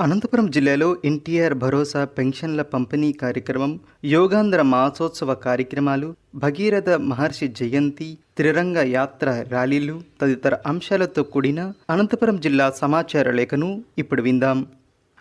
అనంతపురం జిల్లాలో ఎన్టీఆర్ భరోసా పెన్షన్ల పంపిణీ కార్యక్రమం యోగాంధ్ర మాసోత్సవ కార్యక్రమాలు భగీరథ మహర్షి జయంతి త్రిరంగ యాత్ర ర్యాలీలు తదితర అంశాలతో కూడిన అనంతపురం జిల్లా సమాచార లేఖను ఇప్పుడు విందాం.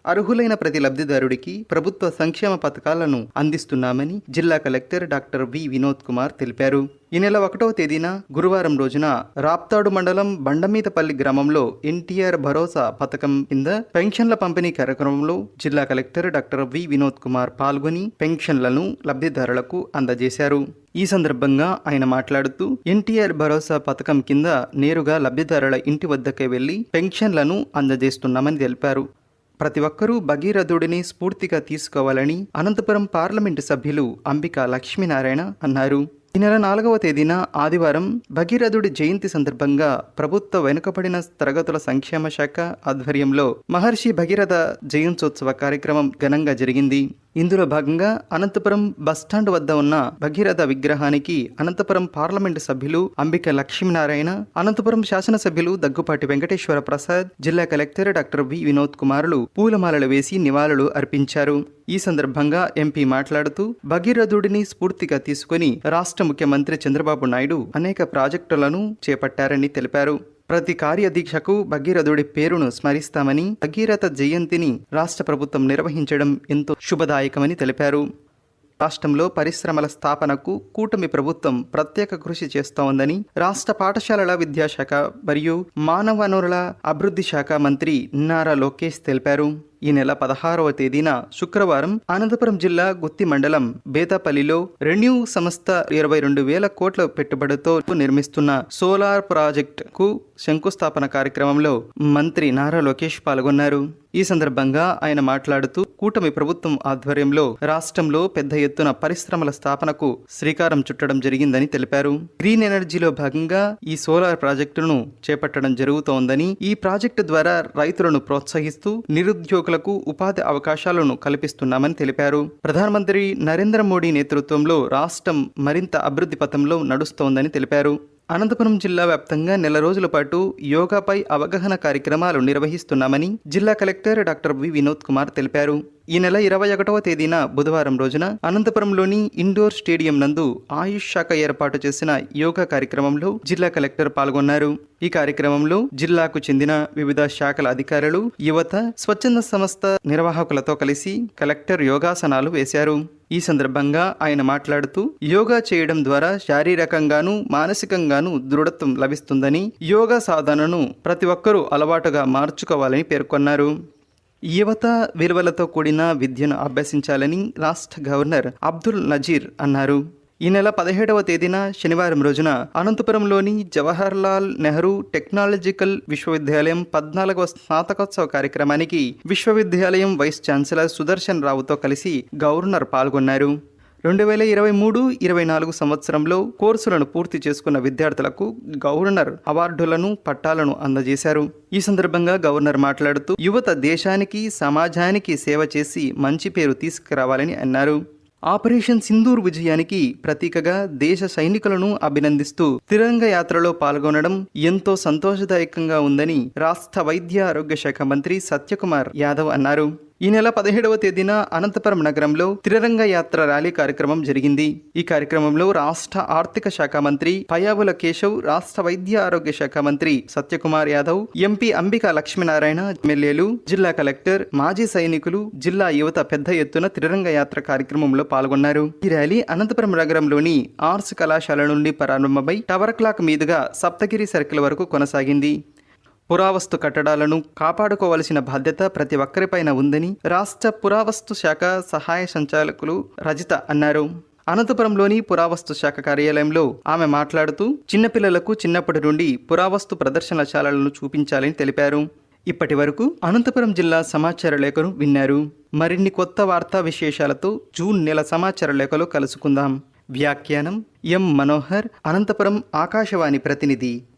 అర్హులైన ప్రతి లబ్ధిదారుడికి ప్రభుత్వ సంక్షేమ పథకాలను అందిస్తున్నామని జిల్లా collector doctor V Vinod Kumar తెలిపారు. ఈ నెల ఒకటవ తేదీన గురువారం రోజున రాప్తాడు మండలం బండమీదపల్లి గ్రామంలో ఎన్టీఆర్ భరోసా పథకం కింద పెన్షన్ల పంపిణీ కార్యక్రమంలో జిల్లా collector doctor V Vinod Kumar పాల్గొని పెన్షన్లను లబ్ధిదారులకు అందజేశారు. ఈ సందర్భంగా ఆయన మాట్లాడుతూ ఎన్టీఆర్ భరోసా పథకం కింద నేరుగా లబ్ధిదారుల ఇంటి వద్దకే వెళ్ళి పెన్షన్లను అందజేస్తున్నామని తెలిపారు. ప్రతి ఒక్కరూ భగీరథుడిని స్ఫూర్తిగా తీసుకోవాలని అనంతపురం పార్లమెంటు సభ్యులు అంబిక లక్ష్మీనారాయణ అన్నారు. ఈ నెల నాలుగవ తేదీన ఆదివారం భగీరథుడి జయంతి సందర్భంగా ప్రభుత్వ వెనుకబడిన తరగతుల సంక్షేమ శాఖ ఆధ్వర్యంలో మహర్షి భగీరథ జయంత్యోత్సవ కార్యక్రమం ఘనంగా జరిగింది. ఇందులో భాగంగా అనంతపురం బస్టాండ్ వద్ద ఉన్న భగీరథ విగ్రహానికి అనంతపురం పార్లమెంటు సభ్యులు అంబిక లక్ష్మీనారాయణ అనంతపురం శాసనసభ్యులు దగ్గుపాటి వెంకటేశ్వర ప్రసాద్ జిల్లా కలెక్టర్ డాక్టర్ వి వినోద్ కుమారులు పూలమాలలు వేసి నివాళులు అర్పించారు. ఈ సందర్భంగా ఎంపీ మాట్లాడుతూ భగీరథుడిని స్ఫూర్తిగా తీసుకుని రాష్ట్ర ముఖ్యమంత్రి చంద్రబాబు నాయుడు అనేక ప్రాజెక్టులను చేపట్టారని తెలిపారు. ప్రతి కార్యదీక్షకు భగీరథుడి పేరును స్మరిస్తామని భగీరథ జయంతిని రాష్ట్ర ప్రభుత్వం నిర్వహించడం ఎంతో శుభదాయకమని తెలిపారు. రాష్ట్రంలో పరిశ్రమల స్థాపనకు కూటమి ప్రభుత్వం ప్రత్యేక కృషి చేస్తోందని రాష్ట్ర పాఠశాలల విద్యాశాఖ మరియు మానవ వనరుల అభివృద్ధి శాఖ మంత్రి నారా లోకేష్ తెలిపారు. ఈ నెల పదహారవ తేదీన శుక్రవారం అనంతపురం జిల్లా గుత్తి మండలం బేతాపల్లిలో రెన్యూ సంస్థ ఇరవై రెండు వేల కోట్ల పెట్టుబడితో నిర్మిస్తున్న సోలార్ ప్రాజెక్ట్కు శంకుస్థాపన కార్యక్రమంలో మంత్రి నారా లోకేష్ పాల్గొన్నారు. ఈ సందర్భంగా ఆయన మాట్లాడుతూ కూటమి ప్రభుత్వం ఆధ్వర్యంలో రాష్ట్రంలో పెద్ద ఎత్తున పరిశ్రమల స్థాపనకు శ్రీకారం చుట్టడం జరిగిందని తెలిపారు. గ్రీన్ ఎనర్జీలో భాగంగా ఈ సోలార్ ప్రాజెక్టును చేపట్టడం జరుగుతోందని ఈ ప్రాజెక్టు ద్వారా రైతులను ప్రోత్సహిస్తూ నిరుద్యోగ యువకులకు ఉపాధి అవకాశాలను కల్పిస్తున్నామని తెలిపారు. ప్రధానమంత్రి నరేంద్ర మోడీ నేతృత్వంలో రాష్ట్రం మరింత అభివృద్ధి పథంలో నడుస్తోందని తెలిపారు. అనంతపురం జిల్లా వ్యాప్తంగా నెల రోజుల పాటు యోగాపై అవగాహన కార్యక్రమాలు నిర్వహిస్తున్నామని జిల్లా collector doctor V Vinod Kumar తెలిపారు. ఈ నెల ఇరవై ఒకటవ తేదీన బుధవారం రోజున అనంతపురంలోని ఇండోర్ స్టేడియం నందు ఆయుష్ శాఖ ఏర్పాటు చేసిన యోగా కార్యక్రమంలో జిల్లా కలెక్టర్ పాల్గొన్నారు. ఈ కార్యక్రమంలో జిల్లాకు చెందిన వివిధ శాఖల అధికారులు యువత స్వచ్ఛంద సంస్థ నిర్వాహకులతో కలిసి కలెక్టర్ యోగాసనాలు వేశారు. ఈ సందర్భంగా ఆయన మాట్లాడుతూ యోగా చేయడం ద్వారా శారీరకంగాను మానసికంగాను దృఢత్వం లభిస్తుందని యోగా సాధనను ప్రతి ఒక్కరూ అలవాటుగా మార్చుకోవాలని పేర్కొన్నారు. యువత విలువలతో కూడిన విద్యను అభ్యసించాలని రాష్ట్ర గవర్నర్ అబ్దుల్ నజీర్ అన్నారు. ఈ నెల పదిహేడవ తేదీన శనివారం రోజున అనంతపురంలోని జవహర్లాల్ నెహ్రూ టెక్నాలజికల్ విశ్వవిద్యాలయం పద్నాలుగవ స్నాతకోత్సవ కార్యక్రమానికి విశ్వవిద్యాలయం వైస్ ఛాన్సలర్ సుదర్శన్ రావుతో కలిసి గవర్నర్ పాల్గొన్నారు. రెండు వేల ఇరవై మూడు ఇరవై నాలుగు సంవత్సరంలో కోర్సులను పూర్తి చేసుకున్న విద్యార్థులకు గవర్నర్ అవార్డులను పట్టాలను అందజేశారు. ఈ సందర్భంగా గవర్నర్ మాట్లాడుతూ యువత దేశానికి సమాజానికి సేవ చేసి మంచి పేరు తీసుకురావాలని అన్నారు. ఆపరేషన్ సింధూర్ విజయానికి ప్రతీకగా దేశ సైనికులను అభినందిస్తూ తిరంగ యాత్రలో పాల్గొనడం ఎంతో సంతోషదాయకంగా ఉందని రాష్ట్ర వైద్య ఆరోగ్య శాఖ మంత్రి సత్యకుమార్ యాదవ్ అన్నారు. ఈ నెల పదిహేడవ తేదీన అనంతపురం నగరంలో త్రిరంగ యాత్ర ర్యాలీ కార్యక్రమం జరిగింది. ఈ కార్యక్రమంలో రాష్ట్ర ఆర్థిక శాఖ మంత్రి పయావుల కేశవ్ రాష్ట్ర వైద్య ఆరోగ్య శాఖ మంత్రి సత్యకుమార్ యాదవ్ ఎంపీ అంబికా లక్ష్మీనారాయణ ఎమ్మెల్యేలు జిల్లా కలెక్టర్ మాజీ సైనికులు జిల్లా యువత పెద్ద ఎత్తున త్రిరంగ యాత్ర కార్యక్రమంలో పాల్గొన్నారు. ఈ ర్యాలీ అనంతపురం నగరంలోని ఆర్ట్స్ కళాశాల నుండి ప్రారంభమై టవర్ క్లాక్ మీదుగా సప్తగిరి సర్కిల్ వరకు కొనసాగింది. పురావస్తు కట్టడాలను కాపాడుకోవలసిన బాధ్యత ప్రతి ఒక్కరిపైన ఉందని రాష్ట్ర పురావస్తు శాఖ సహాయ సంచాలకులు రజిత అన్నారు. అనంతపురంలోని పురావస్తు శాఖ కార్యాలయంలో ఆమె మాట్లాడుతూ చిన్నపిల్లలకు చిన్నప్పటి నుండి పురావస్తు ప్రదర్శనశాలలను చూపించాలని తెలిపారు. ఇప్పటి వరకు అనంతపురం జిల్లా సమాచార లేఖను విన్నారు. మరిన్ని కొత్త వార్తా విశేషాలతో జూన్ నెల సమాచార లేఖలో కలుసుకుందాం. వ్యాఖ్యానం ఎం. మనోహర్ అనంతపురం ఆకాశవాణి ప్రతినిధి.